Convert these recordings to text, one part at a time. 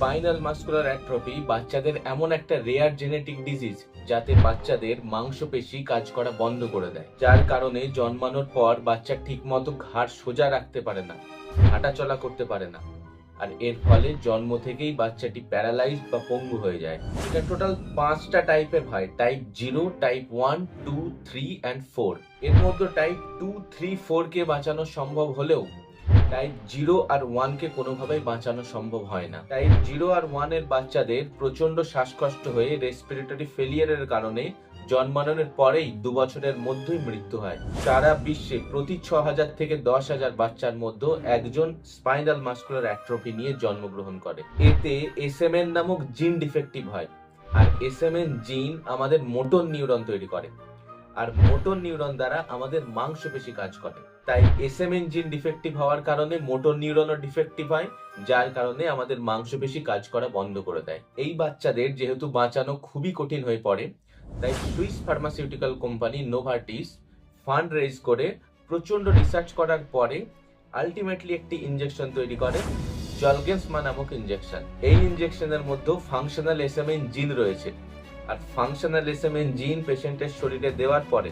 Spinal muscular atrophy বাচ্চাদের এমন একটা রেয়ার জেনেটিক ডিজিজ যাতে বাচ্চাদের মাংসপেশি কাজ করা বন্ধ করে দেয়। যার কারণে জন্মানোর পর বাচ্চা ঠিকমতো ঘাড় সোজা রাখতে পারে না হাঁটাচলা করতে পারে না। আর এর ফলে জন্ম থেকেই বাচ্চাটি প্যারালাইজ বা পঙ্গু হয়ে যায়। এটা টোটাল পাঁচটা টাইপের হয় type zero type one two three and four এর মধ্যে টাইপ টু থ্রি ফোর কে বাঁচানো সম্ভব হলেও টাইপ জিরো আর ওয়ানকে কোনোভাবেই বাঁচানো সম্ভব হয় না। টাইপ জিরো আর ওয়ানের বাচ্চাদের প্রচণ্ড শ্বাসকষ্ট হয়ে রেসপিরেটরি ফেলিয়ারের কারণে জন্মানোর পরেই দু বছরের মধ্যেই মৃত্যু হয়। সারা বিশ্বে প্রতি ছ হাজার থেকে দশ হাজার বাচ্চার মধ্যে একজন স্পাইনাল মাস্কুলার অ্যাট্রফি নিয়ে জন্মগ্রহণ করে। এতে এসএমএন নামক জিন ডিফেক্টিভ হয়। আর এসএমএন জিন আমাদের মোটর নিউরন তৈরি করে। আর মোটর নিউরন দ্বারা আমাদের মাংসপেশি কাজ করে। তাই এসএমএন জিন ডিফেক্টিভ হওয়ার কারণে মোটর নিউরনও ডিফেক্টিভ হয়, যার কারণে আমাদের মাংসপেশি কাজ করা বন্ধ করে দেয়। এই বাচ্চাদের যেহেতু বাঁচানো খুবই কঠিন হয়ে পড়ে, তাই Swiss pharmaceutical company Novartis fund raise করে প্রচণ্ড রিসার্চ করার পরে আলটিমেটলি একটি ইঞ্জেকশন তৈরি করে জলগেন্সমা নামক ইঞ্জেকশন এই ইনজেকশনের মধ্যে ফাংশনাল এসএমএন জিন রয়েছে। আর ফাংশনাল এসএমএন জিন পেশেন্টের শরীরে দেওয়ার পরে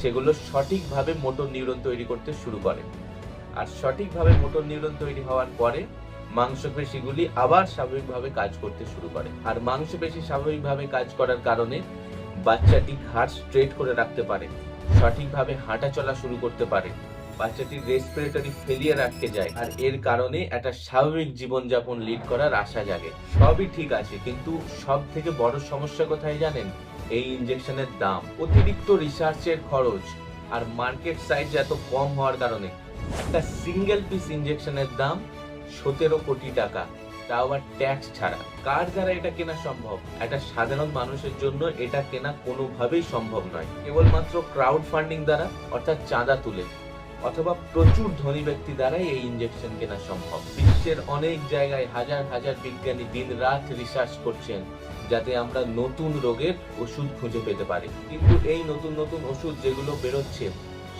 সেগুলো সঠিকভাবে মোটর নিউরন তৈরি করতে শুরু করে। আর সঠিকভাবে মোটর নিউরন তৈরি হওয়ার পরে মাংসপেশিগুলি আবার স্বাভাবিকভাবে কাজ করতে শুরু করে। আর মাংসপেশি স্বাভাবিকভাবে কাজ করার কারণে বাচ্চাটি ঘাড় স্ট্রেট করে রাখতে পারে, সঠিকভাবে হাঁটা চলা শুরু করতে পারে বাচ্চাটির রেসপিরেটরি ফেলিয়ার আটকে যায়, আর এর কারণে একটা স্বাভাবিক জীবনযাপন লিড করার আশা জাগে। সবই ঠিক আছে, কিন্তু সব থেকে বড় সমস্যা কোথায় জানেন? এই ইনজেকশনের দাম, অতিরিক্ত রিসার্চের খরচ, আর মার্কেট সাইজ এত কম হওয়ার কারণে। একটা সিঙ্গেল পিস ইনজেকশনের দাম সতেরো কোটি টাকা, তাও আবার ট্যাক্স ছাড়া। কার দ্বারা এটা কেনা সম্ভব? একটা সাধারণ মানুষের জন্য এটা কেনা কোনোভাবেই সম্ভব নয়। কেবলমাত্র ক্রাউড ফান্ডিং দ্বারা, অর্থাৎ চাঁদা তুলে। অথবা প্রচুর ধনী ব্যক্তি দ্বারাই এই ইঞ্জেকশন কেনা সম্ভব। বিশ্বের অনেক জায়গায় হাজার হাজার বিজ্ঞানী দিন রাত রিসার্চ করছেন, যাতে আমরা নতুন রোগের ওষুধ খুঁজে পেতে পারি। কিন্তু এই নতুন নতুন ওষুধ যেগুলো বেরোচ্ছে,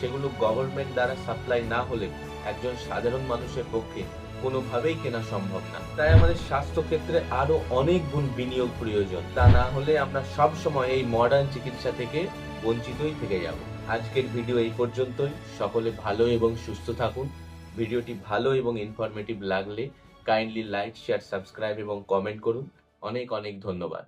সেগুলো গভর্নমেন্ট দ্বারা সাপ্লাই না হলে একজন সাধারণ মানুষের পক্ষে কোনোভাবেই কেনা সম্ভব না। তাই আমাদের স্বাস্থ্য ক্ষেত্রে আরও অনেক গুণ বিনিয়োগ প্রয়োজন। তা না হলে আমরা সব সময় এই মডার্ন চিকিৎসা থেকে বঞ্চিতই থেকে যাব। আজকের ভিডিও এই পর্যন্তই। সকলে ভালো এবং সুস্থ থাকুন। ভিডিওটি ভালো এবং ইনফরমেটিভ লাগলে কাইন্ডলি লাইক শেয়ার সাবস্ক্রাইব এবং কমেন্ট করুন। অনেক অনেক ধন্যবাদ।